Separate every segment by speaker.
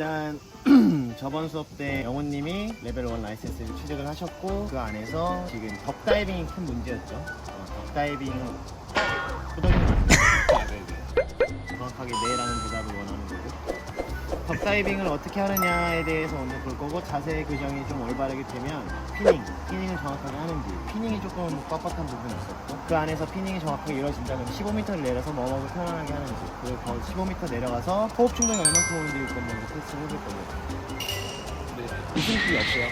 Speaker 1: 일단 저번 수업 때 영호님이 레벨 1 라이센스를 취득을 하셨고 그 안에서 지금 덕다이빙이 큰 문제였죠. 어, 덕다이빙은 후덜리는 정확하게 네라는 대답을 거고 덕다이빙을 어떻게 하느냐에 대해서 오늘 볼 거고 자세 교정이 좀 올바르게 되면 피닝, 피닝을 정확하게 하는지 피닝이 조금 뻣뻣한 부분이 있었고 그 안에서 피닝이 정확하게 이루어진다 면 15m를 내려서 머먹을 편안하게 하는지 그리고 거 15m 내려가서 호흡 충동이 얼만큼 오는지 좀 먼저 테스트를 해볼 거고 웃음기 없어요?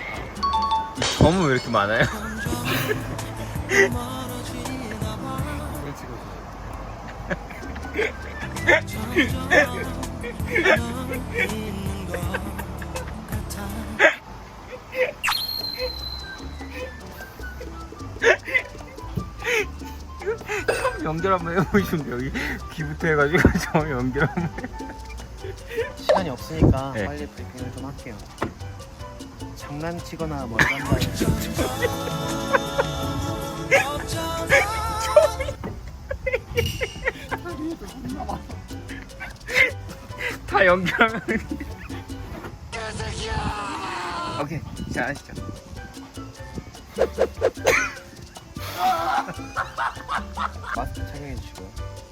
Speaker 2: 점은 왜 이렇게 많아요? 처음 연결 한번 해보시면 여기 귀부터 해가지고 처음 연결 한번
Speaker 1: 시간이 없으니까
Speaker 2: 네.
Speaker 1: 빨리 브리핑을 좀 할게요. 장난치거나 뭐 이런 거
Speaker 2: 연결하면 오케이 자 하시죠?
Speaker 1: 마스크 착용해 주시고요.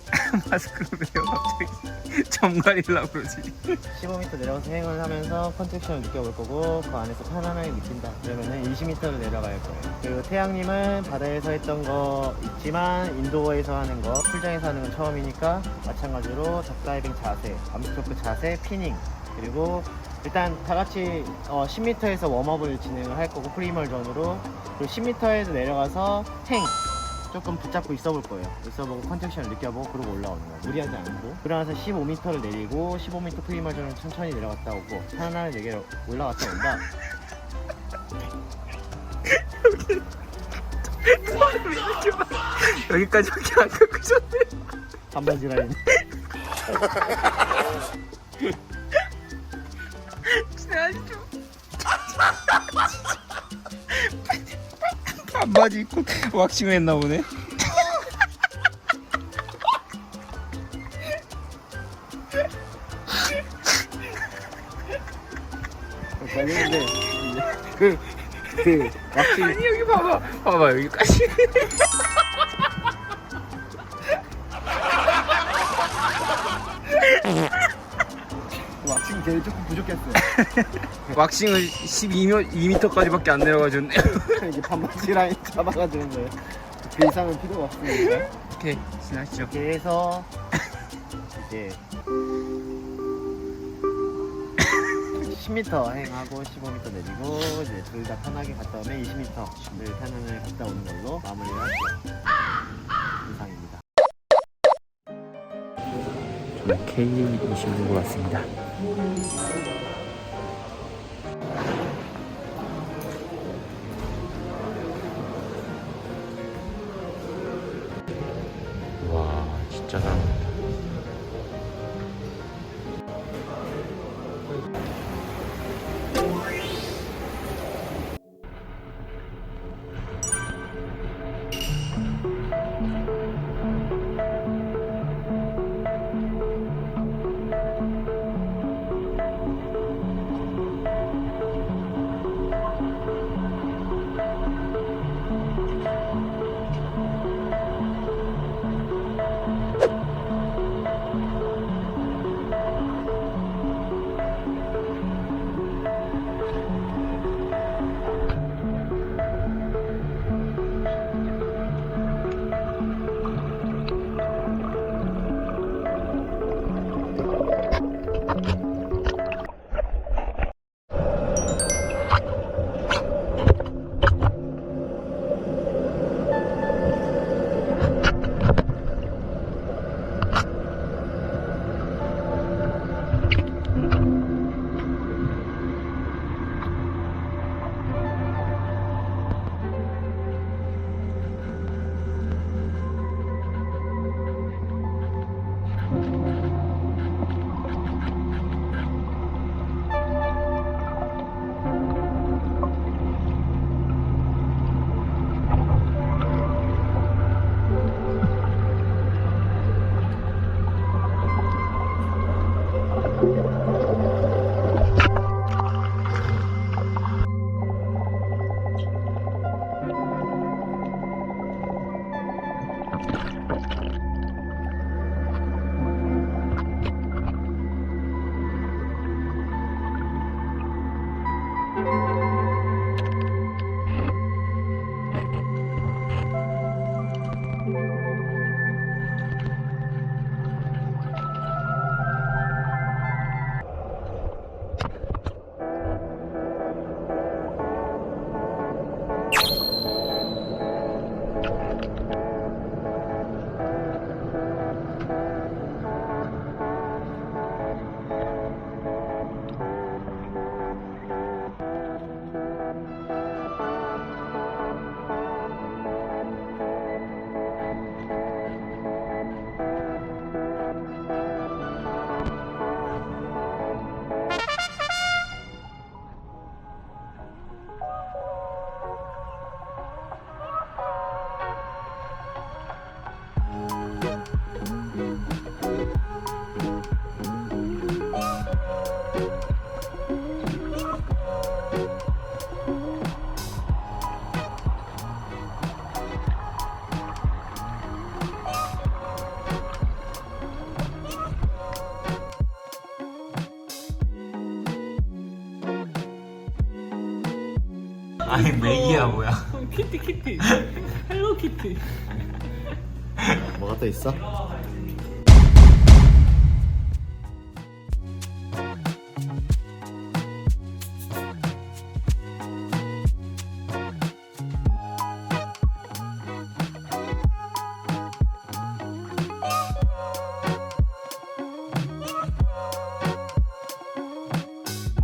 Speaker 2: 마스크를 왜요 갑자기 점 가리려고 그러지.
Speaker 1: 15m 내려가서 횡을 하면서 컨택션을 느껴볼 거고 그 안에서 편안하게 느낀다. 그러면은 20m를 내려갈 거예요. 그리고 태양님은 바다에서 했던 거 있지만 인도어에서 하는 거 풀장에서 하는 건 처음이니까 마찬가지로 덕다이빙 자세 암스토크 자세 피닝. 그리고 일단 다 같이 어, 10m에서 웜업을 진행을 할 거고 프리멀 전으로. 그리고 10m에서 내려가서 탱 조금 붙잡고 있어 볼 거예요. 있어보고 컨택션을 느껴보고 그러고 올라오는 거예요. 무리하지 않고. 그러나서 15m를 내리고 15m 프리머전을 천천히 내려갔다 오고 하나를 내게 올라갔다 온다.
Speaker 2: 여기까지밖에 안 깎으셨네
Speaker 1: 반반지라인.
Speaker 2: 지나가시죠 바지 입고 왁싱을 했나 보네.
Speaker 1: 근데 그, 그, 왁싱,
Speaker 2: 아니 여기 봐봐. 봐봐 여기까지.
Speaker 1: 그 왁싱 제일 조금 부족했어요.
Speaker 2: 왁싱을 12m, 2m까지밖에 안 내려가줬네.
Speaker 1: 이게 반반지라인 잡아가지는 거예요. 그 이상은 필요가 없으니까.
Speaker 2: 오케이 지나시죠
Speaker 1: 이렇게 해서 이제 10m 행하고 15m 내리고 이제 둘 다 편하게 갔다 오면 20m를 편안하게 갔다 오는 걸로 마무리를 할게요. 이상입니다.
Speaker 2: 저는 K26으로 왔습니다 와진 Thank you. 아니 맥이야 뭐야
Speaker 3: 키티 키티 헬로 키티
Speaker 1: 뭐가 또 있어?